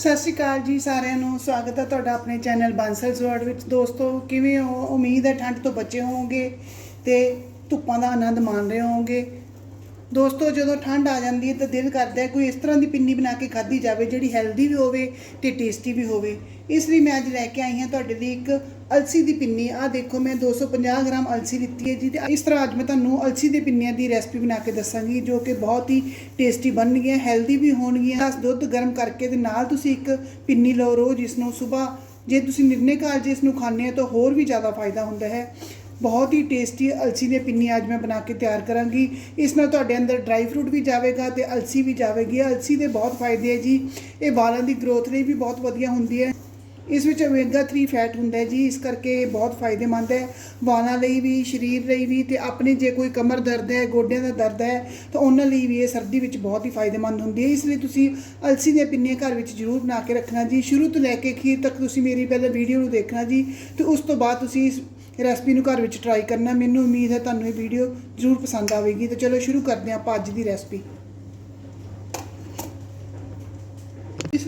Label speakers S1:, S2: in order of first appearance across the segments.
S1: ਸਤਿ ਸ਼੍ਰੀ ਅਕਾਲ ਜੀ ਸਾਰਿਆਂ ਨੂੰ। ਸਵਾਗਤ ਹੈ ਤੁਹਾਡਾ ਆਪਣੇ ਚੈਨਲ ਬਾਂਸਲ ਵਰਡ ਵਿੱਚ। ਦੋਸਤੋ, ਕਿਵੇਂ ਹੋ? ਉਮੀਦ ਹੈ ਠੰਡ ਤੋਂ ਬਚੇ ਹੋਵੋਗੇ ਤੇ ਧੁੱਪਾਂ ਦਾ ਆਨੰਦ ਮਾਣ ਰਹੇ ਹੋਵੋਗੇ। ਦੋਸਤੋ, ਜਦੋਂ ਠੰਡ ਆ ਜਾਂਦੀ ਹੈ ਤਾਂ ਦਿਲ ਕਰਦਾ ਹੈ ਕੋਈ ਇਸ ਤਰ੍ਹਾਂ ਦੀ ਪਿੰਨੀ ਬਣਾ ਕੇ ਖਾਧੀ ਜਾਵੇ ਜਿਹੜੀ ਹੈਲਦੀ ਵੀ ਹੋਵੇ ਤੇ ਟੇਸਟੀ ਵੀ ਹੋਵੇ। ਇਸ ਲਈ ਮੈਂ ਅੱਜ ਲੈ ਕੇ ਆਈ ਹਾਂ ਤੁਹਾਡੇ ਲਈ ਇੱਕ ਅਲਸੀ ਦੀ ਪਿੰਨੀ, ਆਹ ਦੇਖੋ, ਮੈਂ 250 ਗ੍ਰਾਮ ਅਲਸੀ ਲਿੱਤੀ ਹੈ ਜੀ ਤੇ ਇਸ ਤਰ੍ਹਾਂ ਅੱਜ ਮੈਂ ਤੁਹਾਨੂੰ ਅਲਸੀ ਦੇ ਪਿੰਨੀਆਂ ਦੀ ਰੈਸਪੀ ਬਣਾ ਕੇ ਦੱਸਾਂਗੀ, ਜੋ ਕਿ ਬਹੁਤ ਹੀ ਟੇਸਟੀ ਬਣਨਗੀਆਂ, ਹੈਲਦੀ ਵੀ ਹੋਣਗੀਆਂ। ਦਸ ਦੁੱਧ ਗਰਮ ਕਰਕੇ ਤੇ ਨਾਲ ਤੁਸੀਂ ਇੱਕ ਪਿੰਨੀ ਲਓ ਰੋਜ਼ ਇਸ ਨੂੰ ਸਵੇਰ ਜੇ ਤੁਸੀਂ ਨਿਰਨੇ ਕਾਲ ਜੇ ਇਸ ਨੂੰ ਖਾਂਦੇ ਹੋ ਤਾਂ ਹੋਰ ਵੀ ਜ਼ਿਆਦਾ ਫਾਇਦਾ ਹੁੰਦਾ ਹੈ। ਬਹੁਤ ਹੀ ਟੇਸਟੀ ਅਲਸੀ ਦੀ ਪਿੰਨੀ ਅੱਜ ਮੈਂ ਬਣਾ ਕੇ ਤਿਆਰ ਕਰਾਂਗੀ। ਇਸ ਨਾਲ ਤੁਹਾਡੇ ਅੰਦਰ ਡਰਾਈ ਫਰੂਟ ਵੀ ਜਾਵੇਗਾ ਤੇ ਅਲਸੀ ਵੀ ਜਾਵੇਗੀ। ਅਲਸੀ ਦੇ ਬਹੁਤ ਫਾਇਦੇ ਹੈ ਜੀ। ਇਹ ਵਾਲਾਂ ਦੀ ਗਰੋਥ ਲਈ ਵੀ ਬਹੁਤ ਵਧੀਆ ਹੁੰਦੀ ਹੈ। ਇਸ ਵਿੱਚ ਓਮੇਗਾ 3 ਫੈਟ ਹੁੰਦਾ ਹੈ ਜੀ, ਇਸ ਕਰਕੇ ਇਹ ਬਹੁਤ ਫਾਇਦੇਮੰਦ ਹੈ। ਵਾਲਾਂ ਲਈ ਵੀ, ਸਰੀਰ ਲਈ ਵੀ ਤੇ ਆਪਣੇ ਜੇ ਕੋਈ ਕਮਰ ਦਰਦ ਹੈ, ਗੋਡਿਆਂ ਦਾ ਦਰਦ ਹੈ, ਤਾਂ ਉਹਨਾਂ ਲਈ ਵੀ ਇਹ ਸਰਦੀ ਵਿੱਚ ਬਹੁਤ ਹੀ ਫਾਇਦੇਮੰਦ ਹੁੰਦੀ ਹੈ। ਇਸ ਲਈ ਤੁਸੀਂ ਅਲਸੀ ਦੀਆਂ ਪਿੰਨੀਆਂ ਘਰ ਵਿੱਚ ਜ਼ਰੂਰ ਬਣਾ ਕੇ ਰੱਖਣਾ ਜੀ। ਸ਼ੁਰੂ ਤੋਂ ਲੈ ਕੇ ਅਖੀਰ ਤੱਕ ਤੁਸੀਂ ਮੇਰੀ ਪਹਿਲਾਂ ਵੀਡੀਓ ਨੂੰ ਦੇਖਣਾ ਜੀ ਤੇ ਉਸ ਤੋਂ ਬਾਅਦ ਤੁਸੀਂ ਇਸ ਰੈਸਪੀ ਨੂੰ ਘਰ ਵਿੱਚ ਟਰਾਈ ਕਰਨਾ। ਮੈਨੂੰ ਉਮੀਦ ਹੈ ਤੁਹਾਨੂੰ ਇਹ ਵੀਡੀਓ ਜ਼ਰੂਰ ਪਸੰਦ ਆਵੇਗੀ। ਤਾਂ ਚਲੋ ਸ਼ੁਰੂ ਕਰਦੇ ਹਾਂ ਆਪਾਂ ਅੱਜ ਦੀ ਰੈਸਪੀ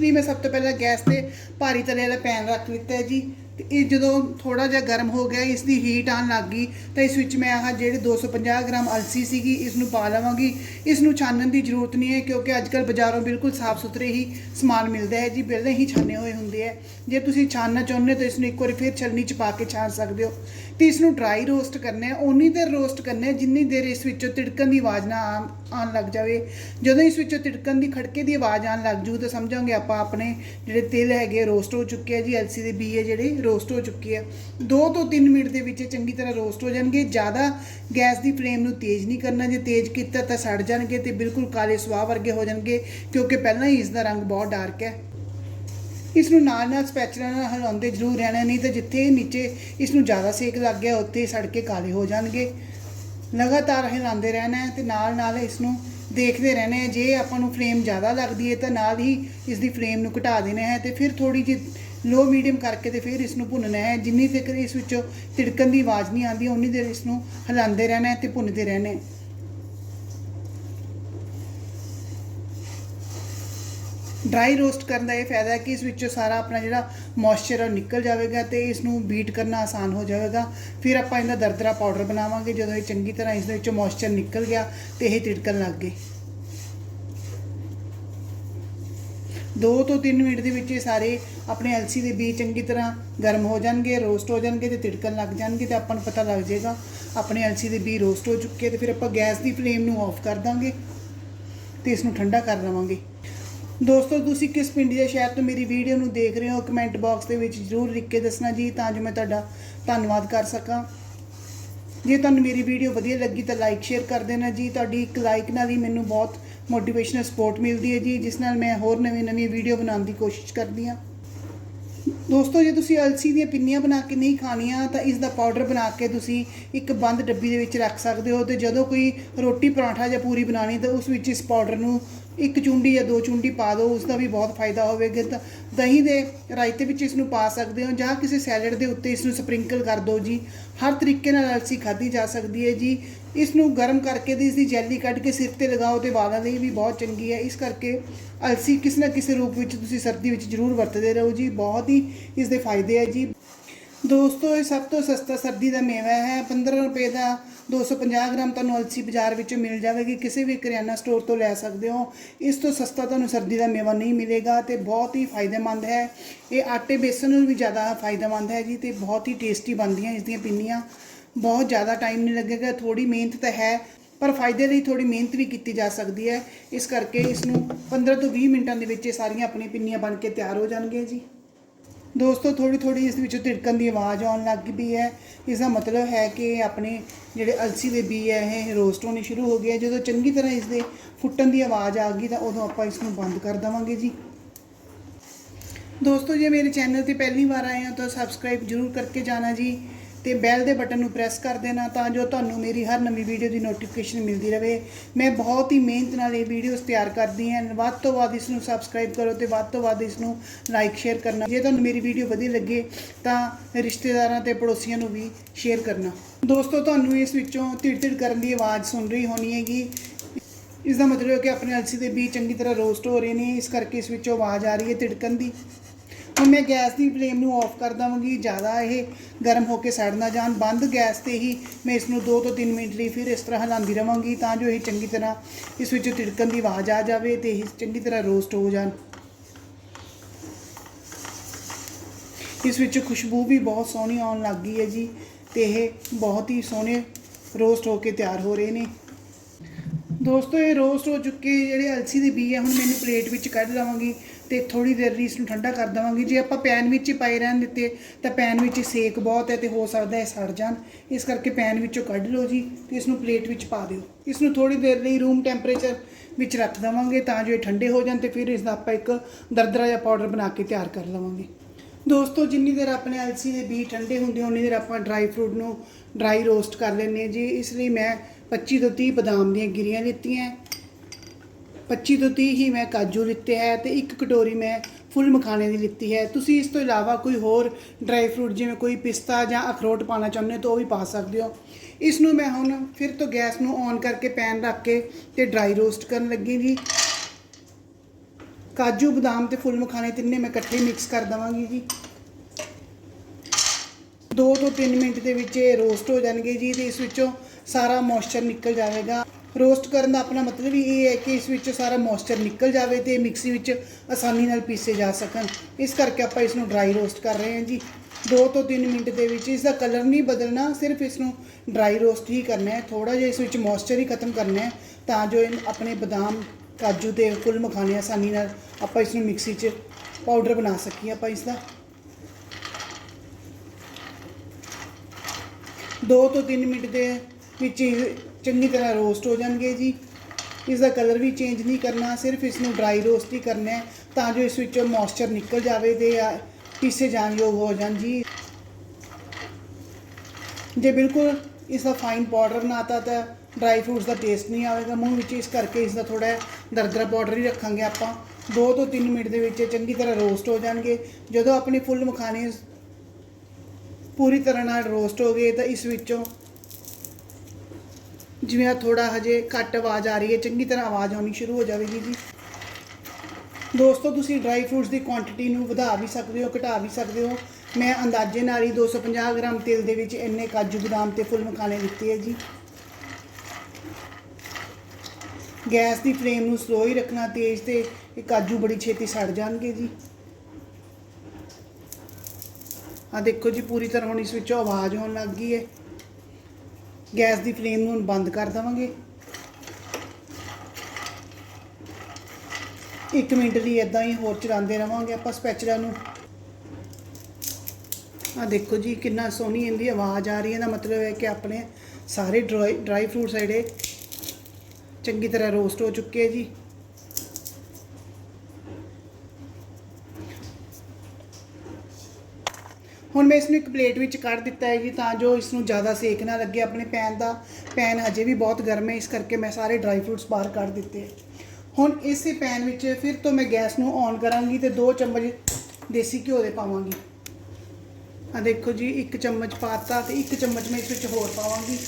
S1: ਲਈ ਮੈਂ ਸਭ ਤੋਂ ਪਹਿਲਾਂ ਗੈਸ ਤੇ ਭਾਰੀ ਤਲੇ ਵਾਲਾ ਪੈਨ ਰੱਖ ਲਿੱਤਾ ਹੈ ਜੀ। ਤੇ ਇਹ ਜਦੋਂ ਥੋੜਾ ਜਿਹਾ ਗਰਮ ਹੋ ਗਿਆ ਇਸ ਦੀ ਹੀਟ ਆਉਣ ਲੱਗ ਗਈ, ਤਾਂ ਇਸ ਵਿੱਚ ਮੈਂ ਆਹ ਜਿਹੜੇ 250 ਗ੍ਰਾਮ ਅਲਸੀ ਸੀਗੀ ਇਸ ਨੂੰ ਪਾ ਲਵਾਂਗੀ। ਇਸ ਨੂੰ ਛਾਨਣ ਦੀ ਜ਼ਰੂਰਤ ਨਹੀਂ ਹੈ, ਕਿਉਂਕਿ ਅੱਜ ਕੱਲ ਬਾਜ਼ਾਰੋਂ ਬਿਲਕੁਲ ਸਾਫ਼ ਸੁਥਰੇ ਹੀ ਸਮਾਨ ਮਿਲਦਾ ਹੈ। ਜੀ, ਪਹਿਲਾਂ ਹੀ ਛਾਣੇ ਹੋਏ ਹੁੰਦੇ ਆ ਜੇ ਤੁਸੀਂ ਛਾਨਣਾ ਚਾਹੁੰਦੇ ਹੋ, ਤਾਂ ਇਸ ਨੂੰ ਇੱਕ ਵਾਰੀ ਫਿਰ ਛਲਣੀ ਚ ਪਾ ਕੇ ਛਾਣ ਸਕਦੇ ਹੋ। ਤੇ ਇਸ ਨੂੰ ਡਰਾਈ ਰੋਸਟ ਕਰਨਾ ਹੈ। ਉਨੀ ਦੇਰ ਰੋਸਟ ਕਰਨਾ ਹੈ, ਜਿੰਨੀ ਦੇਰ ਇਸ ਵਿੱਚੋਂ ਤਿੜਕਣ ਦੀ ਆਵਾਜ਼ ਨਾ ਆਉਣ- ਆਉਣ ਲੱਗ ਜਾਵੇ। ਜਦੋਂ ਇਸ ਵਿੱਚੋਂ ਤਿੜਕਣ ਦੀ ਖੜਕੇ ਦੀ ਆਵਾਜ਼ ਆਉਣ ਲੱਗ ਜੂ, ਤਾਂ ਸਮਝਾਂਗੇ ਆਪਾਂ ਆਪਣੇ ਜਿਹੜੇ ਤਿਲ ਹੈਗੇ ਰੋਸਟ ਹੋ ਚੁੱਕੇ ਆ ਜੀ, ਅਲਸੀ ਦੇ ਬੀ ਹੈ ਜਿਹੜੇ ਰੋਸਟ ਹੋ ਚੁੱਕੀ ਹੈ। 2 ਤੋਂ 3 ਮਿੰਟ ਦੇ ਵਿੱਚ ਇਹ ਚੰਗੀ ਤਰ੍ਹਾਂ ਰੋਸਟ ਹੋ ਜਾਣਗੇ। ਜ਼ਿਆਦਾ ਗੈਸ ਦੀ ਫਲੇਮ ਨੂੰ ਤੇਜ਼ ਨਹੀਂ ਕਰਨਾ। ਜੇ ਤੇਜ਼ ਕੀਤਾ ਤਾਂ ਸੜ ਜਾਣਗੇ ਤੇ ਬਿਲਕੁਲ ਕਾਲੇ ਸਵਾਹ ਵਰਗੇ ਹੋ ਜਾਣਗੇ, ਕਿਉਂਕਿ ਪਹਿਲਾਂ ਹੀ ਇਸ ਦਾ ਰੰਗ ਬਹੁਤ ਡਾਰਕ ਹੈ। ਇਸ ਨੂੰ ਨਾਲ ਨਾਲ ਸਪੈਚੂਲਾ ਨਾਲ ਹਿਲਾਉਂਦੇ ਜ਼ਰੂਰ ਰਹਿਣਾ, ਨਹੀਂ ਤਾਂ ਜਿੱਥੇ ਨੀਚੇ ਇਸ ਨੂੰ ਜ਼ਿਆਦਾ ਸੇਕ ਲੱਗ ਗਿਆ, ਉੱਥੇ ਹੀ ਸੜ ਕੇ ਕਾਲੇ ਹੋ ਜਾਣਗੇ। ਲਗਾਤਾਰ ਹਿਲਾਉਂਦੇ ਰਹਿਣਾ ਹੈ ਤੇ ਨਾਲ ਨਾਲ ਇਸ ਨੂੰ ਦੇਖਦੇ ਰਹਿਣਾ ਹੈ। ਜੇ ਆਪਾਂ ਨੂੰ ਫਲੇਮ ਜ਼ਿਆਦਾ ਲੱਗਦੀ ਹੈ ਤਾਂ ਨਾਲ ਹੀ ਇਸ ਦੀ ਫਲੇਮ ਨੂੰ ਘਟਾ ਦੇਣਾ ਹੈ ਤੇ ਫਿਰ ਥੋੜੀ ਜਿਹੀ ਲੋ ਮੀਡੀਅਮ ਕਰਕੇ ਤੇ ਫਿਰ ਇਸ ਨੂੰ ਭੁੰਨਣਾ ਹੈ। ਜਿੰਨੀ ਤੱਕ ਇਸ ਵਿੱਚੋਂ ਤਿੜਕਣ ਦੀ ਆਵਾਜ਼ ਨਹੀਂ ਆਉਂਦੀ ਉਨੀ ਦੇਰ ਇਸ ਨੂੰ ਹਿਲਾਉਂਦੇ ਰਹਿਣਾ ਹੈ ਤੇ ਭੁੰਨਦੇ ਰਹਿਣਾ ਹੈ। ਡਰਾਈ ਰੋਸਟ ਕਰਨ ਦਾ ਇਹ ਫਾਇਦਾ ਹੈ ਕਿ ਇਸ ਵਿੱਚੋਂ ਸਾਰਾ ਆਪਣਾ ਜਿਹੜਾ ਮੋਇਸਚਰ ਹੈ ਉਹ ਨਿਕਲ ਜਾਵੇਗਾ ਤੇ ਇਸ ਨੂੰ ਬੀਟ ਕਰਨਾ ਆਸਾਨ ਹੋ ਜਾਵੇਗਾ। ਫਿਰ ਆਪਾਂ ਇਹਦਾ ਦਰਦਰਾ ਪਾਊਡਰ ਬਣਾਵਾਂਗੇ। ਜਦੋਂ ਇਹ ਚੰਗੀ ਤਰ੍ਹਾਂ ਇਸ ਦੇ ਵਿੱਚੋਂ ਮੋਇਸਚਰ ਨਿਕਲ ਗਿਆ ਤੇ ਇਹ ਤਿੜਕਣ ਲੱਗ ਗਏ। 2 ਤੋਂ 3 ਮਿੰਟ ਦੇ ਵਿੱਚ ਇਹ ਸਾਰੇ ਆਪਣੇ ਅਲਸੀ ਦੇ ਬੀਜ ਚੰਗੀ ਤਰ੍ਹਾਂ ਗਰਮ ਹੋ ਜਾਣਗੇ, ਰੋਸਟ ਹੋ ਜਾਣਗੇ ਤੇ ਤਿੜਕਣ ਲੱਗ ਜਾਣਗੇ ਤੇ ਆਪਾਂ ਨੂੰ ਪਤਾ ਲੱਗ ਜਾਏਗਾ ਆਪਣੇ ਅਲਸੀ ਦੇ ਬੀਜ ਰੋਸਟ ਹੋ ਚੁੱਕੇ ਤੇ ਫਿਰ ਆਪਾਂ ਗੈਸ ਦੀ ਫਲੇਮ ਨੂੰ ਆਫ ਕਰ ਦਾਂਗੇ ਤੇ ਇਸ ਨੂੰ ਠੰਡਾ ਕਰ ਲਵਾਂਗੇ। ਦੋਸਤੋ, ਤੁਸੀਂ ਕਿਸ ਪਿੰਡ ਜਾਂ ਸ਼ਹਿਰ ਤੋਂ ਮੇਰੀ ਵੀਡੀਓ ਨੂੰ ਦੇਖ ਰਹੇ ਹੋ ਕਮੈਂਟ ਬਾਕਸ ਦੇ ਵਿੱਚ ਜਰੂਰ ਲਿਖ ਕੇ ਦੱਸਣਾ ਜੀ, ਤਾਂ ਜੋ ਮੈਂ ਤੁਹਾਡਾ ਧੰਨਵਾਦ ਕਰ ਸਕਾਂ। ਜੇ ਤੁਹਾਨੂੰ ਮੇਰੀ ਵੀਡੀਓ ਵਧੀਆ ਲੱਗੀ ਤਾਂ ਲਾਈਕ ਸ਼ੇਅਰ ਕਰ ਦੇਣਾ ਜੀ, ਤੁਹਾਡੀ ਇੱਕ ਲਾਈਕ ਨਾਲ ਹੀ ਮੈਨੂੰ ਬਹੁਤ ਮੋਟੀਵੇਸ਼ਨਲ ਸਪੋਰਟ ਮਿਲਦੀ ਹੈ ਜੀ, ਜਿਸ ਨਾਲ ਮੈਂ ਹੋਰ ਨਵੀਂ ਨਵੀਂ ਵੀਡੀਓ ਬਣਾਉਣ ਦੀ ਕੋਸ਼ਿਸ਼ ਕਰਦੀ ਹਾਂ। ਦੋਸਤੋ, ਜੇ ਤੁਸੀਂ ਅਲਸੀ ਦੀਆਂ ਪਿੰਨੀਆਂ ਬਣਾ ਕੇ ਨਹੀਂ ਖਾਣੀਆਂ, ਤਾਂ ਇਸ ਦਾ ਪਾਊਡਰ ਬਣਾ ਕੇ ਤੁਸੀਂ ਇੱਕ ਬੰਦ ਡੱਬੀ ਦੇ ਵਿੱਚ ਰੱਖ ਸਕਦੇ ਹੋ ਤੇ ਜਦੋਂ ਕੋਈ ਰੋਟੀ ਪਰਾਂਠਾ ਜਾਂ ਪੂਰੀ ਬਣਾਣੀ ਤਾਂ ਉਸ ਵਿੱਚ ਇਸ ਪਾਊਡਰ ਨੂੰ ਇੱਕ ਚੁੰਡੀ ਜਾਂ ਦੋ ਚੁੰਡੀ ਪਾ ਦਿਓ ਉਸ ਦਾ ਵੀ ਬਹੁਤ ਫਾਇਦਾ ਹੋਵੇਗਾ। ਤਾਂ ਦਹੀਂ ਦੇ ਰਾਇਤੇ ਵਿੱਚ ਇਸ ਨੂੰ ਪਾ ਸਕਦੇ ਹੋ ਜਾਂ ਕਿਸੇ ਸੈਲਡ ਦੇ ਉੱਤੇ ਇਸ ਨੂੰ ਸਪ੍ਰਿੰਕਲ ਕਰ ਦਿਓ ਜੀ। ਹਰ ਤਰੀਕੇ ਨਾਲ ਅਲਸੀ ਖਾਧੀ ਜਾ ਸਕਦੀ ਹੈ ਜੀ। ਇਸ ਨੂੰ ਗਰਮ ਕਰਕੇ ਤੇ ਇਸ ਦੀ ਜੈਲੀ ਕੱਢ ਕੇ ਸਿਰ ਤੇ ਲਗਾਓ ਤੇ ਵਾਲਾਂ ਲਈ ਵੀ ਬਹੁਤ ਚੰਗੀ ਹੈ। ਇਸ ਕਰਕੇ ਅਲਸੀ ਕਿਸ ਨਾ ਕਿਸੇ ਰੂਪ ਵਿੱਚ ਤੁਸੀਂ ਸਰਦੀ ਵਿੱਚ ਜ਼ਰੂਰ ਵਰਤਦੇ ਰਹੋ ਜੀ। ਬਹੁਤ ਹੀ ਇਸ ਦੇ ਫਾਇਦੇ ਹੈ ਜੀ। ਦੋਸਤੋ, ਇਹ ਸਭ ਤੋਂ ਸਸਤਾ ਸਰਦੀ ਦਾ ਮੇਵਾ ਹੈ। 15 ਰੁਪਏ ਦਾ 250 ਗ੍ਰਾਮ ਤੁਹਾਨੂੰ ਅਲਸੀ ਬਾਜ਼ਾਰ ਵਿੱਚੋਂ ਮਿਲ ਜਾਵੇਗੀ। ਕਿਸੇ ਵੀ ਕਰਿਆਨਾ ਸਟੋਰ ਤੋਂ ਲੈ ਸਕਦੇ ਹੋ। ਇਸ ਤੋਂ ਸਸਤਾ ਤੁਹਾਨੂੰ ਸਰਦੀ ਦਾ ਮੇਵਾ ਨਹੀਂ ਮਿਲੇਗਾ ਤੇ ਬਹੁਤ ਹੀ ਫਾਇਦੇਮੰਦ ਹੈ। ਇਹ ਆਟੇ ਬੇਸਨ ਨੂੰ ਵੀ ਜ਼ਿਆਦਾ ਫਾਇਦੇਮੰਦ ਹੈ ਜੀ ਤੇ ਬਹੁਤ ਹੀ ਟੇਸਟੀ ਬਣਦੀਆਂ ਇਸ ਦੀਆਂ ਪਿੰਨੀਆਂ। ਬਹੁਤ ਜ਼ਿਆਦਾ ਟਾਈਮ ਨਹੀਂ ਲੱਗੇਗਾ ਥੋੜੀ ਮਿਹਨਤ ਤਾਂ ਹੈ, ਪਰ ਫਾਇਦੇ ਲਈ ਥੋੜੀ ਮਿਹਨਤ ਵੀ ਕੀਤੀ ਜਾ ਸਕਦੀ ਹੈ। ਇਸ ਕਰਕੇ ਇਸ ਨੂੰ 15 ਤੋਂ 20 ਮਿੰਟਾਂ ਦੇ ਵਿੱਚ ਇਹ ਸਾਰੀਆਂ ਆਪਣੀਆਂ ਪਿੰਨੀਆਂ ਬਣ ਕੇ ਤਿਆਰ ਹੋ ਜਾਣਗੀਆਂ ਜੀ। ਦੋਸਤੋ ਥੋੜੀ ਥੋੜੀ ਇਸ ਵਿੱਚੋਂ ਤਿੜਕਣ ਦੀ ਆਵਾਜ਼ ਆਉਣ ਲੱਗ ਪਈ ਹੈ। ਇਸ ਦਾ ਮਤਲਬ ਹੈ ਕਿ ਆਪਣੇ ਜਿਹੜੇ ਅਲਸੀ ਦੇ ਬੀ ਹੈ, ਇਹ ਰੋਸਟ ਹੋਣੇ ਸ਼ੁਰੂ ਹੋ ਗਏ ਜਦੋਂ ਚੰਗੀ ਤਰ੍ਹਾਂ ਇਸ ਦੇ ਫੁੱਟਣ ਦੀ ਆਵਾਜ਼ ਆ ਗਈ ਤਾਂ ਉਦੋਂ ਆਪਾਂ ਇਸ ਨੂੰ ਬੰਦ ਕਰ ਦੇਵਾਂਗੇ ਜੀ। ਦੋਸਤੋ, ਜੇ ਮੇਰੇ ਚੈਨਲ ਤੇ ਪਹਿਲੀ ਵਾਰ ਆਏ ਹੋ ਤਾਂ ਸਬਸਕ੍ਰਾਈਬ ਜਰੂਰ ਕਰਕੇ ਜਾਣਾ ਜੀ। ਤੇ ਬੈਲ ਦੇ ਬਟਨ ਨੂੰ ਪ੍ਰੈਸ ਕਰ ਦੇਣਾ ਤਾਂ ਜੋ ਤੁਹਾਨੂੰ ਮੇਰੀ ਹਰ ਨਵੀਂ ਵੀਡੀਓ ਦੀ ਨੋਟੀਫਿਕੇਸ਼ਨ ਮਿਲਦੀ ਰਹੇ। ਮੈਂ ਬਹੁਤ ਹੀ ਮਿਹਨਤ ਨਾਲ ਇਹ ਵੀਡੀਓਜ਼ ਤਿਆਰ ਕਰਦੀ ਹਾਂ। ਵੱਧ ਤੋਂ ਵੱਧ ਇਸ ਨੂੰ ਸਬਸਕ੍ਰਾਈਬ ਕਰੋ ਤੇ ਵੱਧ ਤੋਂ ਵੱਧ ਇਸ ਨੂੰ ਲਾਈਕ ਸ਼ੇਅਰ ਕਰਨਾ। ਜੇ ਤੁਹਾਨੂੰ ਮੇਰੀ ਵੀਡੀਓ ਵਧੀਆ ਲੱਗੇ ਤਾਂ ਰਿਸ਼ਤੇਦਾਰਾਂ ਤੇ ਪੜੋਸੀਆਂ ਨੂੰ ਵੀ ਸ਼ੇਅਰ ਕਰਨਾ। ਦੋਸਤੋ, ਤੁਹਾਨੂੰ ਇਸ ਵਿੱਚੋਂ ਤਿੜ ਤਿੜ ਕਰਨ ਦੀ ਆਵਾਜ਼ ਸੁਣ ਰਹੀ ਹੋਣੀ ਹੈਗੀ। ਇਸ ਦਾ ਮਤਲਬ ਹੈ ਕਿ ਆਪਣੇ ਅਲਸੀ ਦੇ ਬੀਜ ਚੰਗੀ ਤਰ੍ਹਾਂ ਰੋਸਟ ਹੋ ਰਹੇ ਨੇ। ਇਸ ਕਰਕੇ ਇਸ ਵਿੱਚੋਂ ਆਵਾਜ਼ ਆ ਰਹੀ ਹੈ ਤਿੜਕਣ ਦੀ। ਹੁਣ ਮੈਂ ਗੈਸ ਦੀ ਫਲੇਮ ਨੂੰ ਆਫ ਕਰ ਦਵਾਂਗੀ, ਜ਼ਿਆਦਾ ਇਹ ਗਰਮ ਹੋ ਕੇ ਸੜ ਨਾ ਜਾਣ। ਬੰਦ ਗੈਸ ਤੇ ਹੀ ਮੈਂ ਇਸ ਨੂੰ 2 ਤੋਂ 3 ਮਿੰਟ ਲਈ ਫਿਰ ਇਸ ਤਰ੍ਹਾਂ ਹਿਲਾਉਂਦੀ ਰਵਾਂਗੀ ਤਾਂ ਜੋ ਇਹ ਚੰਗੀ ਤਰ੍ਹਾਂ ਇਸ ਵਿੱਚ ਤਿੜਕਣ ਦੀ ਆਵਾਜ਼ ਆ ਜਾਵੇ ਤੇ ਇਹ ਚੰਗੀ ਤਰ੍ਹਾਂ ਰੋਸਟ ਹੋ ਜਾਣ। ਇਸ ਵਿੱਚ ਖੁਸ਼ਬੂ ਵੀ ਬਹੁਤ ਸੋਹਣੀ ਆਉਣ ਲੱਗ ਗਈ ਹੈ ਜੀ ਤੇ ਇਹ ਬਹੁਤ ਹੀ ਸੋਹਣੇ ਰੋਸਟ ਹੋ ਕੇ ਤਿਆਰ ਹੋ ਰਹੇ ਨੇ। ਦੋਸਤੋ, ਇਹ ਰੋਸਟ ਹੋ ਚੁੱਕੇ ਜਿਹੜੇ ਅਲਸੀ ਦੇ ਬੀ ਹੈ, ਹੁਣ ਮੈਨੂੰ ਪਲੇਟ ਵਿੱਚ ਕੱਢ ਲਵਾਂਗੀ। ਤੇ ਥੋੜੀ ਦੇਰ ਲਈ ਇਸ ਨੂੰ ਠੰਡਾ ਕਰ ਦਵਾਂਗੀ। ਜੇ ਆਪਾਂ ਪੈਨ ਵਿੱਚ ਹੀ ਪਾਏ ਰਹਿਣ ਦਿੱਤੇ, ਤਾਂ ਪੈਨ ਵਿੱਚ ਸੇਕ ਬਹੁਤ ਹੈ ਤੇ ਹੋ ਸਕਦਾ ਹੈ ਸੜ ਜਾਣ। ਇਸ ਕਰਕੇ ਪੈਨ ਵਿੱਚੋਂ ਕੱਢ ਲਓ ਜੀ ਤੇ ਇਸ ਨੂੰ ਪਲੇਟ ਵਿੱਚ ਪਾ ਦਿਓ। ਇਸ ਨੂੰ ਥੋੜੀ ਦੇਰ ਲਈ ਰੂਮ ਟੈਂਪਰੇਚਰ ਵਿੱਚ ਰੱਖ ਦਵਾਂਗੇ ਤਾਂ ਜੋ ਇਹ ਠੰਡੇ ਹੋ ਜਾਣ ਤੇ ਫਿਰ ਇਸ ਦਾ ਆਪਾਂ ਇੱਕ ਦਰਦਰਾ ਜਾਂ ਪਾਊਡਰ ਬਣਾ ਕੇ ਤਿਆਰ ਕਰ ਲਵਾਂਗੇ। ਦੋਸਤੋ, ਜਿੰਨੀ ਦੇਰ ਆਪਣੇ ਐਲਸੀ ਦੇ ਬੀ ਠੰਡੇ ਹੁੰਦੇ ਉਨੀ ਦੇਰ ਆਪਾਂ ਡਰਾਈ ਫਰੂਟ ਨੂੰ ਡਰਾਈ ਰੋਸਟ ਕਰ ਲੈਂਦੇ ਹਾਂ ਜੀ। ਇਸ ਲਈ ਮੈਂ 25 ਤੋਂ 30 ਬਦਾਮ ਦੀਆਂ ਗਿਰੀਆਂ ਲਿੱਤੀਆਂ। 25 ਤੋਂ 30 ਹੀ ਮੈਂ ਕਾਜੂ ਲਿੱਤੇ ਹੈ ਤੇ ਇੱਕ ਕਟੋਰੀ ਮੈਂ ਫੁੱਲ ਮਖਾਣੇ ਦੀ ਲਿੱਤੀ ਹੈ। ਤੁਸੀਂ ਇਸ ਤੋਂ ਇਲਾਵਾ ਕੋਈ ਹੋਰ ਡਰਾਈ ਫਰੂਟ ਜਿਵੇਂ ਕੋਈ ਪਿਸਤਾ ਜਾਂ ਅਖਰੋਟ ਪਾਣਾ ਚਾਹੁੰਦੇ ਹੋ ਤਾਂ ਉਹ ਵੀ ਪਾ ਸਕਦੇ ਹੋ। ਇਸ ਨੂੰ ਮੈਂ ਹੁਣ ਫਿਰ ਤੋਂ ਗੈਸ ਨੂੰ ਔਨ ਕਰਕੇ ਪੈਨ ਰੱਖ ਕੇ ਤੇ ਡਰਾਈ ਰੋਸਟ ਕਰਨ ਲੱਗੀ ਜੀ। ਕਾਜੂ, ਬਦਾਮ ਤੇ ਫੁੱਲ ਮਖਾਣੇ ਤਿੰਨੇ ਮੈਂ ਇਕੱਠੇ ਮਿਕਸ ਕਰ ਦਵਾਂਗੀ ਜੀ। 2 ਤੋਂ 3 ਮਿੰਟ ਦੇ ਵਿੱਚ ਇਹ ਰੋਸਟ ਹੋ ਜਾਣਗੇ ਜੀ ਤੇ ਇਸ ਵਿੱਚੋਂ ਸਾਰਾ ਮੋਇਸਚਰ ਨਿਕਲ ਜਾਵੇਗਾ। ਰੋਸਟ ਕਰਨ ਦਾ ਆਪਣਾ ਮਤਲਬ ਹੀ ਇਹ ਹੈ ਕਿ ਇਸ ਵਿੱਚ ਸਾਰਾ ਮੋਇਸਚਰ ਨਿਕਲ ਜਾਵੇ ਤੇ ਮਿਕਸੀ ਵਿੱਚ ਆਸਾਨੀ ਨਾਲ ਪੀਸੇ ਜਾ ਸਕਣ। ਇਸ ਕਰਕੇ ਆਪਾਂ ਇਸ ਨੂੰ ਡਰਾਈ ਰੋਸਟ ਕਰ ਰਹੇ ਹਾਂ ਜੀ। 2 ਤੋਂ 3 ਮਿੰਟ ਦੇ ਵਿੱਚ ਇਸ ਦਾ ਕਲਰ ਨਹੀਂ ਬਦਲਣਾ, ਸਿਰਫ ਇਸ ਨੂੰ ਡਰਾਈ ਰੋਸਟ ਹੀ ਕਰਨਾ ਹੈ। ਥੋੜਾ ਜਿਹਾ ਇਸ ਵਿੱਚ ਮੋਇਸਚਰ ਹੀ ਖਤਮ ਕਰਨਾ ਹੈ ਤਾਂ ਜੋ ਇਹ ਆਪਣੇ ਬਦਾਮ, ਕਾਜੂ ਤੇ ਫੁੱਲ ਮਖਾਣੇ ਆਸਾਨੀ ਨਾਲ ਆਪਾਂ ਇਸ ਨੂੰ ਮਿਕਸੀ 'ਚ ਪਾਊਡਰ ਬਣਾ ਸਕੀਏ ਆਪਾਂ ਇਸ ਦਾ। 2 ਤੋਂ 3 ਮਿੰਟ ਦੇ ਵਿੱਚ ਚੰਗੀ ਤਰ੍ਹਾਂ ਰੋਸਟ ਹੋ ਜਾਣਗੇ ਜੀ। ਇਸ ਦਾ ਕਲਰ ਵੀ ਚੇਂਜ ਨਹੀਂ ਕਰਨਾ, ਸਿਰਫ ਇਸ ਨੂੰ ਡਰਾਈ ਰੋਸਟ ਹੀ ਕਰਨਾ ਹੈ ਤਾਂ ਜੋ ਇਸ ਵਿੱਚੋਂ ਮੋਇਸਚਰ ਨਿਕਲ ਜਾਵੇ ਤੇ ਪੀਸੇ ਜਾਣਯੋਗ ਹੋ ਜਾਣ ਜੀ। ਜੇ ਬਿਲਕੁਲ ਇਸ ਦਾ ਫਾਈਨ ਪਾਊਡਰ ਬਣਾਤਾ ਤਾਂ ਡਰਾਈ ਫਰੂਟਸ ਦਾ ਟੇਸਟ ਨਹੀਂ ਆਵੇਗਾ। ਮੂੰਹ ਵਿੱਚ ਇਸ ਕਰਕੇ ਇਸ ਦਾ ਥੋੜਾ ਦਰਦਰਾ ਪਾਊਡਰ ਹੀ ਰੱਖਾਂਗੇ ਆਪਾਂ। 2 ਤੋਂ 3 ਮਿੰਟ ਦੇ ਵਿੱਚ ਚੰਗੀ ਤਰ੍ਹਾਂ ਰੋਸਟ ਹੋ ਜਾਣਗੇ। ਜਦੋਂ ਆਪਣੇ ਫੁੱਲ ਮਖਾਣੇ ਪੂਰੀ ਤਰ੍ਹਾਂ ਨਾਲ ਰੋਸਟ ਹੋ ਗਏ ਤਾਂ ਇਸ ਵਿੱਚੋਂ ਜਿਵੇਂ ਆ ਥੋੜਾ ਹਜੇ ਘੱਟ ਆਵਾਜ਼ ਆ ਰਹੀ ਹੈ, ਚੰਗੀ ਤਰ੍ਹਾਂ ਆਵਾਜ਼ ਆਉਣੀ ਸ਼ੁਰੂ ਹੋ ਜਾਵੇਗੀ ਜੀ। ਦੋਸਤੋ, ਤੁਸੀਂ ਡਰਾਈ ਫਰੂਟਸ ਦੀ ਕੁਆਂਟੀਟੀ ਨੂੰ ਵਧਾ ਵੀ ਸਕਦੇ ਹੋ, ਘਟਾ ਵੀ ਸਕਦੇ ਹੋ। ਮੈਂ ਅੰਦਾਜ਼ੇ ਨਾਲ ਹੀ 250 ਗ੍ਰਾਮ ਤੇਲ ਦੇ ਵਿੱਚ ਇੰਨੇ ਕਾਜੂ ਬਦਾਮ ਤੇ ਫੁੱਲ ਮਖਾਣੇ ਦਿੱਤੇ ਹੈ ਜੀ। ਗੈਸ ਦੀ ਫਲੇਮ ਨੂੰ ਸਲੋ ਹੀ ਰੱਖਣਾ, ਤੇਜ਼ ਤੇ ਇਹ ਕਾਜੂ ਬੜੀ ਛੇਤੀ ਸੜ ਜਾਣਗੇ ਜੀ। ਆ ਦੇਖੋ ਜੀ, ਪੂਰੀ ਤਰ੍ਹਾਂ ਹੁਣ ਇਸ ਵਿੱਚੋਂ ਆਵਾਜ਼ ਆਉਣ ਲੱਗ ਗਈ ਹੈ। ਗੈਸ ਦੀ ਫਲੇਮ ਨੂੰ ਹੁਣ ਬੰਦ ਕਰ ਦੇਵਾਂਗੇ। 1 ਮਿੰਟ ਲਈ ਇਦਾਂ ਹੀ ਹੋਰ ਚਲਾਉਂਦੇ ਰਵਾਂਗੇ ਆਪਾਂ ਸਪੈਚੂਲਾ ਨੂੰ। ਆ ਦੇਖੋ ਜੀ, ਕਿੰਨਾ ਸੋਹਣੀ ਇਹਦੀ ਆਵਾਜ਼ ਆ ਰਹੀ ਹੈ। ਦਾ ਮਤਲਬ ਹੈ ਕਿ ਆਪਣੇ ਸਾਰੇ ਡਰਾਈ ਡਰਾਈ ਫਰੂਟਸ ਜਿਹੜੇ, ਚੰਗੀ ਤਰ੍ਹਾਂ ਰੋਸਟ ਹੋ ਚੁੱਕੇ ਜੀ। ਮੈਂ ਇਸ ਨੂੰ ਇੱਕ ਪਲੇਟ ਵਿੱਚ ਕੱਢ ਦਿੱਤਾ ਹੈ ਜੀ ਤਾਂ ਜੋ ਇਸ ਨੂੰ ਜ਼ਿਆਦਾ ਸੇਕ ਨਾ ਲੱਗੇ। ਆਪਣੇ ਪੈਨ ਦਾ ਪੈਨ ਹਜੇ ਵੀ ਬਹੁਤ ਗਰਮ ਹੈ, ਇਸ ਕਰਕੇ ਮੈਂ ਸਾਰੇ ਡਰਾਈ ਫਰੂਟਸ ਬਾਹਰ ਕੱਢ ਦਿੱਤੇ ਹੁਣ ਇਸੇ ਪੈਨ ਵਿੱਚ ਫਿਰ ਤੋਂ ਮੈਂ ਗੈਸ ਨੂੰ ਔਨ ਕਰਾਂਗੀ ਤੇ 2 ਚਮਚ ਦੇਸੀ ਘਿਓ ਦੇ ਪਾਵਾਂਗੀ। ਆ ਦੇਖੋ ਜੀ, ਇੱਕ ਚਮਚ ਪਾਤਾ ਤੇ ਇੱਕ ਚਮਚ ਮੈਂ ਇਸ ਵਿੱਚ ਹੋਰ ਪਾਵਾਂਗੀ।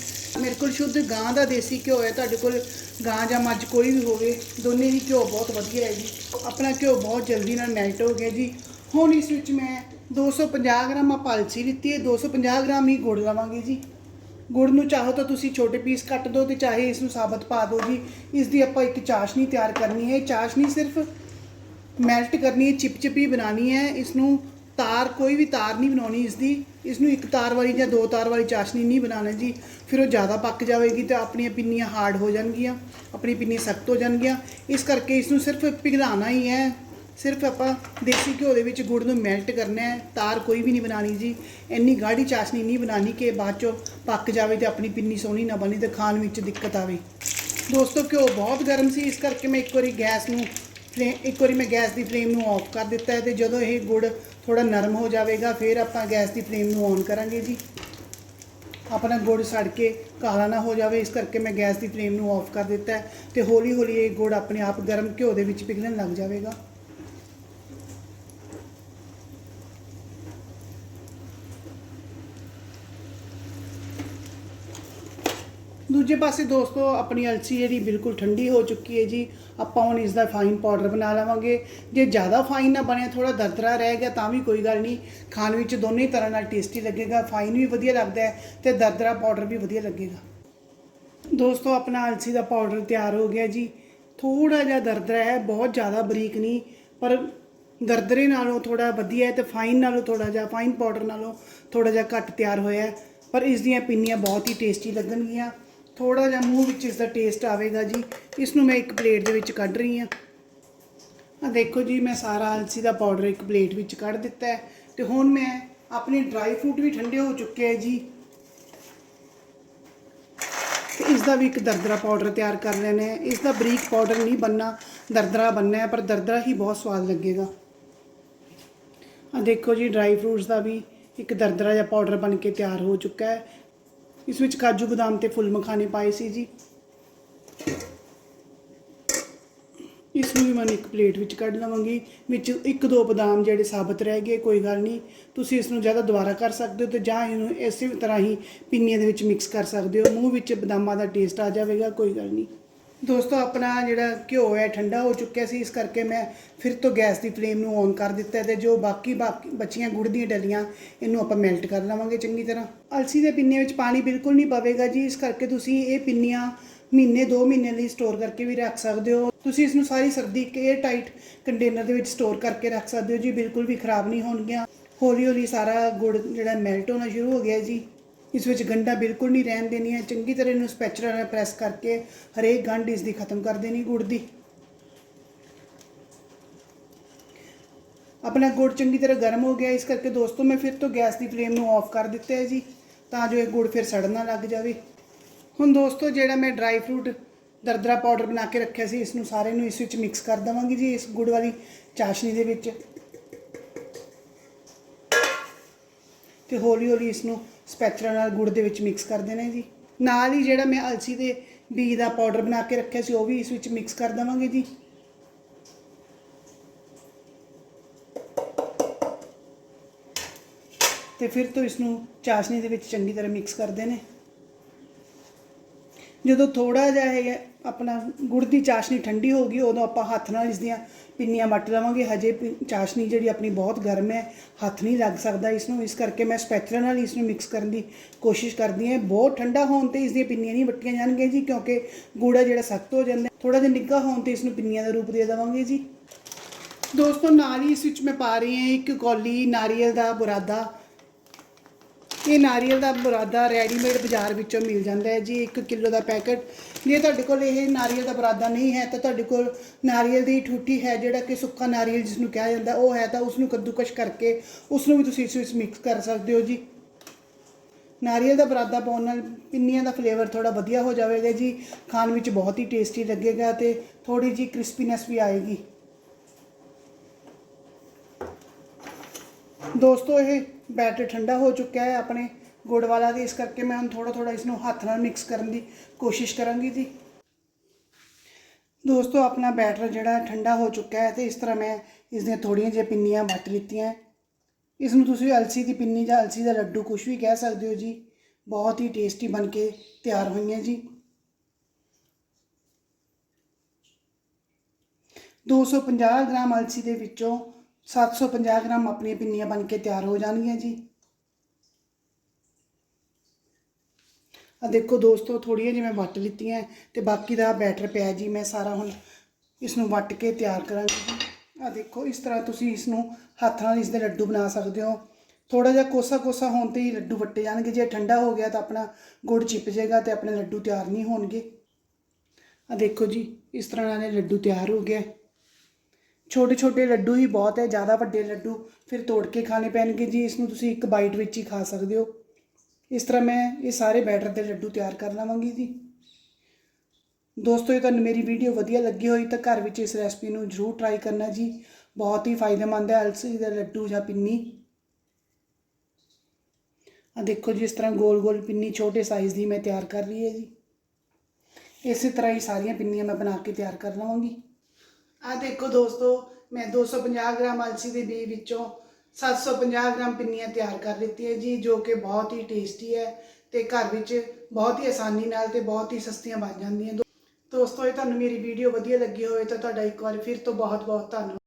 S1: ਮੇਰੇ ਕੋਲ ਸ਼ੁੱਧ ਗਾਂ ਦਾ ਦੇਸੀ ਘਿਓ ਹੈ, ਤੁਹਾਡੇ ਕੋਲ ਗਾਂ ਜਾਂ ਮੱਝ ਕੋਈ ਵੀ ਹੋਵੇ, ਦੋਨੇ ਹੀ ਘਿਓ ਬਹੁਤ ਵਧੀਆ ਹੈ ਜੀ। ਆਪਣਾ ਘਿਓ ਬਹੁਤ ਜਲਦੀ ਨਾਲ ਮੈਲਟ ਹੋ ਗਿਆ ਜੀ। ਹੁਣ ਇਸ ਵਿੱਚ ਮੈਂ 250 ਗ੍ਰਾਮ ਆ ਪਾਲਸੀ ਲਿੱਤੀ ਹੈ 250 ਗ੍ਰਾਮ ਹੀ ਗੁੜ ਲਵਾਂਗੇ ਜੀ। ਗੁੜ ਨੂੰ ਚਾਹੋ ਤਾਂ ਤੁਸੀਂ ਛੋਟੇ ਪੀਸ ਕੱਟ ਦਿਓ ਤੇ ਚਾਹੇ ਇਸ ਨੂੰ ਸਾਬਤ ਪਾ ਦਿਓ ਜੀ। ਇਸ ਦੀ ਆਪਾਂ ਇੱਕ ਚਾਸ਼ਨੀ ਤਿਆਰ ਕਰਨੀ ਹੈ। ਇਹ ਚਾਸ਼ਨੀ ਸਿਰਫ ਮੈਲਟ ਕਰਨੀ ਹੈ, ਚਿਪਚਿਪੀ ਬਣਾਉਣੀ ਹੈ। ਇਸ ਨੂੰ ਤਾਰ, ਕੋਈ ਵੀ ਤਾਰ ਨਹੀਂ ਬਣਾਉਣੀ ਇਸ ਦੀ। ਇਸ ਨੂੰ ਇੱਕ ਤਾਰ ਵਾਲੀ ਜਾਂ ਦੋ ਤਾਰ ਵਾਲੀ ਚਾਸ਼ਨੀ ਨਹੀਂ ਬਣਾਉਣਾ ਜੀ। ਫਿਰ ਉਹ ਜ਼ਿਆਦਾ ਪੱਕ ਜਾਵੇਗੀ ਤੇ ਆਪਣੀਆਂ ਪਿੰਨੀਆਂ ਹਾਰਡ ਹੋ ਜਾਣਗੀਆਂ, ਆਪਣੀ ਪਿੰਨੀ ਸਖਤ ਹੋ ਜਾਣਗੀਆਂ। ਇਸ ਕਰਕੇ ਇਸ ਨੂੰ ਸਿਰਫ ਪਿਘਲਾਣਾ ਹੀ ਹੈ। ਸਿਰਫ ਆਪਾਂ ਦੇਸੀ ਘਿਓ ਦੇ ਵਿੱਚ ਗੁੜ ਨੂੰ ਮੈਲਟ ਕਰਨਾ ਹੈ, ਤਾਰ ਕੋਈ ਵੀ ਨਹੀਂ ਬਣਾਣੀ ਜੀ। ਇੰਨੀ ਗਾੜੀ ਚਾਸ਼ਨੀ ਨਹੀਂ ਬਣਾਣੀ ਕਿ ਬਾਅਦ ਚੋਂ ਪੱਕ ਜਾਵੇ ਤੇ ਆਪਣੀ ਪਿੰਨੀ ਸੋਹਣੀ ਨਾ ਬਣੀ ਤੇ ਖਾਣ ਵਿੱਚ ਦਿੱਕਤ ਆਵੇ। ਦੋਸਤੋ, ਘਿਓ ਬਹੁਤ ਗਰਮ ਸੀ, ਇਸ ਕਰਕੇ ਮੈਂ ਇੱਕ ਵਾਰੀ ਗੈਸ ਨੂੰ ਫਲੇ, ਇੱਕ ਵਾਰੀ ਮੈਂ ਗੈਸ ਦੀ ਫਲੇਮ ਨੂੰ ਆਫ ਕਰ ਦਿੱਤਾ ਹੈ ਤੇ ਜਦੋਂ ਇਹ ਗੁੜ ਥੋੜਾ ਨਰਮ ਹੋ ਜਾਵੇਗਾ, ਫਿਰ ਆਪਾਂ ਗੈਸ ਦੀ ਫਲੇਮ ਨੂੰ ਔਨ ਕਰਾਂਗੇ ਜੀ। ਆਪਣਾ ਗੁੜ ਸੜ ਕੇ ਕਾਲਾ ਨਾ ਹੋ ਜਾਵੇ, ਇਸ ਕਰਕੇ ਮੈਂ ਗੈਸ ਦੀ ਫਲੇਮ ਨੂੰ ਆਫ ਕਰ ਦਿੱਤਾ ਹੈ ਤੇ ਹੌਲੀ ਹੌਲੀ ਇਹ ਗੁੜ ਆਪਣੇ ਆਪ ਗਰਮ ਘਿਓ ਦੇ ਵਿੱਚ ਪਿਘਲਣ ਲੱਗ ਜਾਵੇਗਾ। ਦੂਜੇ ਪਾਸੇ ਦੋਸਤੋ, ਆਪਣੀ ਅਲਸੀ ਜਿਹੜੀ ਬਿਲਕੁਲ ਠੰਡੀ ਹੋ ਚੁੱਕੀ ਹੈ ਜੀ, ਆਪਾਂ ਹੁਣ ਇਸ ਦਾ ਫਾਈਨ ਪਾਊਡਰ ਬਣਾ ਲਵਾਂਗੇ। ਜੇ ਜ਼ਿਆਦਾ ਫਾਈਨ ਨਾ ਬਣਿਆ ਥੋੜਾ ਦਰਦਰਾ ਰਹਿ ਗਿਆ, ਤਾਂ ਵੀ ਕੋਈ ਗੱਲ ਨਹੀਂ। ਖਾਣ ਵਿੱਚ ਦੋਨੇ ਹੀ ਤਰ੍ਹਾਂ ਨਾਲ ਟੇਸਟੀ ਲੱਗੇਗਾ ਫਾਈਨ ਵੀ ਵਧੀਆ ਲੱਗਦਾ ਹੈ ਤੇ ਦਰਦਰਾ ਪਾਊਡਰ ਵੀ ਵਧੀਆ ਲੱਗੇਗਾ। ਦੋਸਤੋ, ਆਪਣਾ ਅਲਸੀ ਦਾ ਪਾਊਡਰ ਤਿਆਰ ਹੋ ਗਿਆ ਜੀ। ਥੋੜਾ ਜਿਹਾ ਦਰਦਰਾ ਹੈ, ਬਹੁਤ ਜ਼ਿਆਦਾ ਬਰੀਕ ਨਹੀਂ, ਪਰ ਦਰਦਰੇ ਨਾਲੋਂ ਥੋੜਾ ਵਧੀਆ ਹੈ ਤੇ ਫਾਈਨ ਨਾਲੋਂ ਥੋੜਾ ਜਿਹਾ ਫਾਈਨ ਪਾਊਡਰ ਨਾਲੋਂ ਥੋੜਾ ਜਿਹਾ ਘੱਟ ਤਿਆਰ ਹੋਇਆ ਪਰ ਇਸ ਦੀਆਂ ਪਿੰਨੀਆਂ ਬਹੁਤ ਹੀ ਟੇਸਟੀ ਲੱਗਣਗੀਆਂ। ਥੋੜਾ ਜਿਹਾ ਮੂੰਹ ਵਿੱਚ ਇਸ ਦਾ ਟੇਸਟ ਆਵੇਗਾ ਜੀ। ਇਸ ਨੂੰ ਮੈਂ ਇੱਕ ਪਲੇਟ ਦੇ ਵਿੱਚ ਕੱਢ ਰਹੀ ਹਾਂ। ਆ ਦੇਖੋ ਜੀ, ਮੈਂ ਸਾਰਾ ਅਲਸੀ ਦਾ ਪਾਊਡਰ ਇੱਕ ਪਲੇਟ ਵਿੱਚ ਕੱਢ ਦਿੱਤਾ ਹੈ। ਤੇ ਹੁਣ ਮੈਂ ਆਪਣੇ ਡਰਾਈ ਫਰੂਟ ਵੀ ਠੰਡੇ ਹੋ ਚੁੱਕੇ ਹੈ ਜੀ। ਤੇ ਇਸ ਦਾ ਵੀ ਇੱਕ ਦਰਦਰਾ ਪਾਊਡਰ ਤਿਆਰ ਕਰ ਲੈਣਾ ਹੈ ਇਸ ਦਾ ਬਰੀਕ ਪਾਊਡਰ ਨਹੀਂ ਬੰਨਾ ਦਰਦਰਾ ਬੰਨਾ ਹੈ, ਪਰ ਦਰਦਰਾ ਹੀ ਬਹੁਤ ਸਵਾਦ ਲੱਗੇਗਾ। ਆ ਦੇਖੋ ਜੀ ਡਰਾਈ ਫਰੂਟਸ ਦਾ ਵੀ ਇੱਕ ਦਰਦਰਾ ਜਿਹਾ ਪਾਊਡਰ ਬਣ ਕੇ ਤਿਆਰ ਹੋ ਚੁੱਕਾ ਹੈ। ਇਸ ਵਿੱਚ ਕਾਜੂ ਬਦਾਮ ਤੇ ਫੁੱਲ ਮਖਾਣੇ ਪਾਏ ਸੀ ਜੀ। ਇਸ ਨੂੰ ਵੀ ਮੈਂ ਇੱਕ ਪਲੇਟ ਵਿੱਚ ਕੱਢ ਲਵਾਂਗੀ। ਵਿੱਚ ਇੱਕ ਦੋ ਬਦਾਮ ਜਿਹੜੇ ਸਾਬਤ ਰਹਿ ਗਏ, ਕੋਈ ਗੱਲ ਨਹੀਂ। ਤੁਸੀਂ ਇਸ ਨੂੰ ਜ਼ਿਆਦਾ ਦੁਬਾਰਾ ਕਰ ਸਕਦੇ ਹੋ ਤੇ ਜਾਂ ਇਹਨੂੰ ਇਸੇ ਤਰ੍ਹਾਂ ਹੀ ਪਿੰਨੀਆਂ ਦੇ ਵਿੱਚ ਮਿਕਸ ਕਰ ਸਕਦੇ ਹੋ। ਮੂੰਹ ਵਿੱਚ ਬਦਾਮਾਂ ਦਾ ਟੇਸਟ ਆ ਜਾਵੇਗਾ, ਕੋਈ ਗੱਲ ਨਹੀਂ। ਦੋਸਤੋ, ਆਪਣਾ ਜਿਹੜਾ ਘਿਓ ਹੈ, ਠੰਡਾ ਹੋ ਚੁੱਕਿਆ ਸੀ, ਇਸ ਕਰਕੇ ਮੈਂ ਫਿਰ ਤੋਂ ਗੈਸ ਦੀ ਫਲੇਮ ਨੂੰ ਔਨ ਕਰ ਦਿੱਤਾ ਹੈ ਤੇ ਜੋ ਬਾਕੀ ਬਾਕੀ ਬਚੀਆਂ ਗੁੜ ਦੀਆਂ ਡਲੀਆਂ, ਇਹਨੂੰ ਆਪਾਂ ਮੈਲਟ ਕਰ ਲਵਾਂਗੇ ਚੰਗੀ ਤਰ੍ਹਾਂ। ਅਲਸੀ ਦੇ ਪਿੰਨੇ ਵਿੱਚ ਪਾਣੀ ਬਿਲਕੁਲ ਨਹੀਂ ਪਵੇਗਾ ਜੀ, ਇਸ ਕਰਕੇ ਤੁਸੀਂ ਇਹ ਪਿੰਨੀਆਂ ਮਹੀਨੇ 2 ਮਹੀਨੇ ਲਈ ਸਟੋਰ ਕਰਕੇ ਵੀ ਰੱਖ ਸਕਦੇ ਹੋ। ਤੁਸੀਂ ਇਸ ਨੂੰ ਸਾਰੀ ਸਰਦੀ ਇੱਕ 에ਅਰ ਟਾਈਟ ਕੰਟੇਨਰ ਦੇ ਵਿੱਚ ਸਟੋਰ ਕਰਕੇ ਰੱਖ ਸਕਦੇ ਹੋ ਜੀ, ਬਿਲਕੁਲ ਵੀ ਖਰਾਬ ਨਹੀਂ ਹੋਣਗੀਆਂ। ਹੌਲੀ ਹੌਲੀ ਸਾਰਾ ਗੁੜ ਜਿਹੜਾ ਮੈਲਟ ਹੋਣਾ ਸ਼ੁਰੂ ਹੋ ਗਿਆ ਜੀ। ਇਸ ਵਿੱਚ ਗੰਢਾਂ ਬਿਲਕੁਲ ਨਹੀਂ ਰਹਿਣ ਦੇਣੀਆਂ। ਚੰਗੀ ਤਰ੍ਹਾਂ ਇਹਨੂੰ ਸਪੈਚੂਲਾ ਨਾਲ ਪ੍ਰੈਸ ਕਰਕੇ ਹਰੇਕ ਗੰਢ ਇਸ ਦੀ ਖਤਮ ਕਰ ਦੇਣੀ ਗੁੜ ਦੀ ਆਪਣਾ ਗੁੜ ਚੰਗੀ ਤਰ੍ਹਾਂ ਗਰਮ ਹੋ ਗਿਆ। ਇਸ ਕਰਕੇ ਦੋਸਤੋ, ਮੈਂ ਫਿਰ ਤੋਂ ਗੈਸ ਦੀ ਫਲੇਮ ਨੂੰ ਆਫ ਕਰ ਦਿੱਤਾ ਹੈ ਜੀ, ਤਾਂ ਜੋ ਇਹ ਗੁੜ ਫਿਰ ਸੜਨ ਨਾ ਲੱਗ ਜਾਵੇ। ਹੁਣ ਦੋਸਤੋ, ਜਿਹੜਾ ਮੈਂ ਡਰਾਈ ਫਰੂਟ ਦਰਦਰਾ ਪਾਊਡਰ ਬਣਾ ਕੇ ਰੱਖਿਆ ਸੀ, ਇਸ ਨੂੰ ਸਾਰੇ ਨੂੰ ਇਸ ਵਿੱਚ ਮਿਕਸ ਕਰ ਦਵਾਂਗੀ ਜੀ, ਇਸ ਗੁੜ ਵਾਲੀ ਚਾਸ਼ਨੀ ਦੇ ਵਿੱਚ। ਤੇ ਹੌਲੀ ਹੌਲੀ ਇਸ ਨੂੰ ਸਪੈਚੂਲਾ ਨਾਲ ਗੁੜ ਦੇ ਵਿੱਚ ਮਿਕਸ ਕਰ ਦੇਣਾ ਜੀ। ਨਾਲ ਹੀ ਜਿਹੜਾ ਮੈਂ ਅਲਸੀ ਦੇ ਬੀ ਦਾ ਪਾਊਡਰ ਬਣਾ ਕੇ ਰੱਖਿਆ ਸੀ, ਉਹ ਵੀ ਇਸ ਵਿੱਚ ਮਿਕਸ ਕਰ ਦਵਾਂਗੇ ਜੀ। ਤੇ ਫਿਰ ਤੋਂ ਇਸ ਨੂੰ ਚਾਸ਼ਨੀ ਦੇ ਵਿੱਚ ਚੰਗੀ ਤਰ੍ਹਾਂ ਮਿਕਸ ਕਰਦੇ ਨੇ। ਜਦੋਂ ਥੋੜਾ ਜਿਹਾ ਇਹ ਆਪਣਾ ਗੁੜ ਦੀ ਚਾਸ਼ਨੀ ਠੰਡੀ ਹੋ ਗਈ, ਉਦੋਂ ਆਪਾਂ ਹੱਥ ਨਾਲ ਇਸ ਦੀਆਂ ਪਿੰਨੀਆਂ ਵੱਟ ਲਵਾਂਗੇ। ਹਜੇ ਪਿ- ਚਾਸ਼ਨੀ ਜਿਹੜੀ ਆਪਣੀ ਬਹੁਤ ਗਰਮ ਹੈ, ਹੱਥ ਨਹੀਂ ਲੱਗ ਸਕਦਾ ਇਸ ਨੂੰ ਇਸ ਕਰਕੇ ਮੈਂ ਸਪੈਚੂਲਾ ਨਾਲ ਇਸ ਨੂੰ ਮਿਕਸ ਕਰਨ ਦੀ ਕੋਸ਼ਿਸ਼ ਕਰਦੀ ਹਾਂ। ਬਹੁਤ ਠੰਡਾ ਹੋਣ ਤੇ ਇਸ ਦੀਆਂ ਪਿੰਨੀਆਂ ਨਹੀਂ ਵੱਟੀਆਂ ਜਾਣਗੀਆਂ ਜੀ, ਕਿਉਂਕਿ ਗੁੜ ਜਿਹੜਾ ਸਖਤ ਹੋ ਜਾਂਦਾ ਥੋੜਾ ਜਿਹਾ ਨਿੱਘਾ ਹੋਣ ਤੇ ਇਸ ਨੂੰ ਪਿੰਨੀਆਂ ਦਾ ਰੂਪ ਦੇ ਦੇਵਾਂਗੇ ਜੀ। ਦੋਸਤੋ, ਨਾਲ ਹੀ ਇਸ ਵਿੱਚ ਮੈਂ ਪਾ ਰਹੀ ਹਾਂ ਇੱਕ ਕੌਲੀ ਨਾਰੀਅਲ ਦਾ ਬੁਰਾਦਾ। ਇਹ ਨਾਰੀਅਲ ਦਾ ਬੁਰਾਦਾ ਰੈਡੀਮੇਡ ਬਾਜ਼ਾਰ ਵਿੱਚੋਂ ਮਿਲ ਜਾਂਦਾ ਹੈ ਜੀ 1 ਕਿਲੋ ਦਾ ਪੈਕਟ। ਜੇ ਤੁਹਾਡੇ ਕੋਲ ਇਹ ਨਾਰੀਅਲ ਦਾ ਬੁਰਾਦਾ ਨਹੀਂ ਹੈ, ਤਾਂ ਤੁਹਾਡੇ ਕੋਲ ਨਾਰੀਅਲ ਦੀ ਠੂਠੀ ਹੈ, ਜਿਹੜਾ ਕਿ ਸੁੱਕਾ ਨਾਰੀਅਲ ਜਿਸ ਨੂੰ ਕਿਹਾ ਜਾਂਦਾ, ਉਹ ਹੈ ਤਾਂ ਉਸ ਨੂੰ ਕੱਦੂਕਸ਼ ਕਰਕੇ ਉਸ ਨੂੰ ਵੀ ਤੁਸੀਂ ਇਸ ਵਿੱਚ ਮਿਕਸ ਕਰ ਸਕਦੇ ਹੋ ਜੀ। ਨਾਰੀਅਲ ਦਾ ਬਰਾਦਾ ਪਾਉਣ ਨਾਲ ਪਿੰਨੀਆਂ ਦਾ ਫਲੇਵਰ ਥੋੜਾ ਵਧੀਆ ਹੋ ਜਾਵੇਗਾ ਜੀ, ਖਾਣ ਵਿੱਚ ਬਹੁਤ ਹੀ ਟੇਸਟੀ ਲੱਗੇਗਾ ਤੇ ਥੋੜੀ ਜੀ ਕ੍ਰਿਸਪੀਨੈਸ ਵੀ ਆਏਗੀ। ਦੋਸਤੋ, ਇਹ ਬੈਟਰ ਠੰਡਾ ਹੋ ਚੁੱਕਿਆ ਹੈ ਆਪਣੇ ਗੁੜ ਵਾਲਾ ਤੇ ਇਸ ਕਰਕੇ ਮੈਂ ਹੁਣ ਥੋੜਾ ਥੋੜਾ ਇਸ ਨੂੰ ਹੱਥ ਨਾਲ ਮਿਕਸ ਕਰਨ ਦੀ ਕੋਸ਼ਿਸ਼ ਕਰਾਂਗੀ ਜੀ। ਦੋਸਤੋ, ਆਪਣਾ ਬੈਟਰ ਜਿਹੜਾ ਠੰਡਾ ਹੋ ਚੁੱਕਾ ਹੈ ਤੇ ਇਸ ਤਰ੍ਹਾਂ ਮੈਂ ਇਸ ਦੀਆਂ ਥੋੜੀਆਂ ਜਿਹੀਆਂ ਪਿੰਨੀਆਂ ਵੱਟ ਲਿੱਤੀਆਂ ਇਸ ਨੂੰ ਤੁਸੀਂ ਅਲਸੀ ਦੀ ਪਿੰਨੀ ਜਾਂ ਅਲਸੀ ਦਾ ਲੱਡੂ ਕੁਝ ਵੀ ਕਹਿ ਸਕਦੇ ਹੋ ਜੀ। ਬਹੁਤ ਹੀ ਟੇਸਟੀ ਬਣ ਕੇ ਤਿਆਰ ਹੋਈਆਂ ਜੀ। 250 ਗ੍ਰਾਮ ਅਲਸੀ ਦੇ ਵਿੱਚੋਂ 750 ਗ੍ਰਾਮ ਆਪਣੀਆਂ ਪਿੰਨੀਆਂ ਬਣ ਕੇ ਤਿਆਰ ਹੋ ਜਾਣਗੀਆਂ ਜੀ। ਆ ਦੇਖੋ ਦੋਸਤੋ ਥੋੜੀਆਂ ਜਿਵੇਂ ਵੱਟ ਲਿੱਤੀਆਂ ਤੇ ਬਾਕੀ ਦਾ ਬੈਟਰ ਪਿਆ ਜੀ, ਮੈਂ ਸਾਰਾ ਹੁਣ ਇਸ ਨੂੰ ਵੱਟ ਕੇ ਤਿਆਰ ਕਰਾਂਗੀ ਆ ਦੇਖੋ, ਇਸ ਤਰ੍ਹਾਂ ਤੁਸੀਂ ਇਸ ਨੂੰ ਹੱਥ ਨਾਲ ਇਸ ਦੇ ਲੱਡੂ ਬਣਾ ਸਕਦੇ ਹੋ। ਥੋੜਾ ਜਿਹਾ ਕੋਸਾ ਕੋਸਾ ਹੋਣ ਤੇ ਹੀ ਲੱਡੂ ਵੱਟੇ ਜਾਣਗੇ। ਜੇ ਠੰਡਾ ਹੋ ਗਿਆ ਤਾਂ ਆਪਣਾ ਗੁੜ ਚਿਪ ਜਾਏਗਾ ਤੇ ਆਪਣੇ ਲੱਡੂ ਤਿਆਰ ਨਹੀਂ ਹੋਣਗੇ। ਆ ਦੇਖੋ ਜੀ, ਇਸ ਤਰ੍ਹਾਂ ਨਾਲ ਇਹ ਲੱਡੂ ਤਿਆਰ ਹੋ ਗਿਆ। ਛੋਟੇ ਛੋਟੇ ਲੱਡੂ ਹੀ ਬਹੁਤ ਹੈ, ਜ਼ਿਆਦਾ ਵੱਡੇ ਲੱਡੂ ਫਿਰ ਤੋੜ ਕੇ ਖਾਣੇ ਪੈਣਗੇ ਜੀ, ਇਸ ਨੂੰ ਤੁਸੀਂ ਇੱਕ ਬਾਈਟ ਵਿੱਚ ਹੀ ਖਾ ਸਕਦੇ ਹੋ। ਇਸ ਤਰ੍ਹਾਂ ਮੈਂ ਇਹ ਸਾਰੇ ਬੈਟਰ ਦੇ ਲੱਡੂ ਤਿਆਰ ਕਰ ਲਵਾਂਗੀ ਜੀ। ਦੋਸਤੋ, ਇਹ ਤੁਹਾਨੂੰ ਮੇਰੀ ਵੀਡੀਓ ਵਧੀਆ ਲੱਗੀ ਹੋਈ ਤਾਂ ਘਰ ਵਿੱਚ ਇਸ ਰੈਸਪੀ ਨੂੰ ਜ਼ਰੂਰ ਟਰਾਈ ਕਰਨਾ ਜੀ। ਬਹੁਤ ਹੀ ਫਾਇਦੇਮੰਦ ਹੈ ਅਲਸੀ ਦਾ ਲੱਡੂ ਜਾਂ ਪਿੰਨੀ। ਆ ਦੇਖੋ ਜੀ, ਇਸ ਤਰ੍ਹਾਂ ਗੋਲ ਗੋਲ ਪਿੰਨੀ ਛੋਟੇ ਸਾਈਜ਼ ਦੀ ਮੈਂ ਤਿਆਰ ਕਰ ਰਹੀ ਹੈ ਜੀ। ਇਸੇ ਤਰ੍ਹਾਂ ਹੀ ਸਾਰੀਆਂ ਪਿੰਨੀਆਂ ਮੈਂ ਬਣਾ ਕੇ ਤਿਆਰ ਕਰ ਲਵਾਂਗੀ। ਆ ਦੇਖੋ ਦੋਸਤੋ, ਮੈਂ 250 ਗ੍ਰਾਮ ਅਲਸੀ ਦੇ ਬੀ ਵਿੱਚੋਂ 750 ਗ੍ਰਾਮ ਪਿੰਨੀਆਂ ਤਿਆਰ ਕਰ ਲਿੱਤੀ ਹੈ ਜੀ, ਜੋ ਕਿ ਬਹੁਤ ਹੀ ਟੇਸਟੀ ਹੈ ਤੇ ਘਰ ਵਿੱਚ ਬਹੁਤ ਹੀ ਆਸਾਨੀ ਨਾਲ ਤੇ ਬਹੁਤ ਹੀ ਸਸਤੀਆਂ ਬਣ ਜਾਂਦੀਆਂ ਦੋ- ਦੋਸਤੋ, ਇਹ ਤੁਹਾਨੂੰ ਮੇਰੀ ਵੀਡੀਓ ਵਧੀਆ ਲੱਗੀ ਹੋਵੇ ਤਾਂ ਤੁਹਾਡਾ ਇੱਕ ਵਾਰ ਫਿਰ ਤੋਂ ਬਹੁਤ ਬਹੁਤ ਧੰਨਵਾਦ।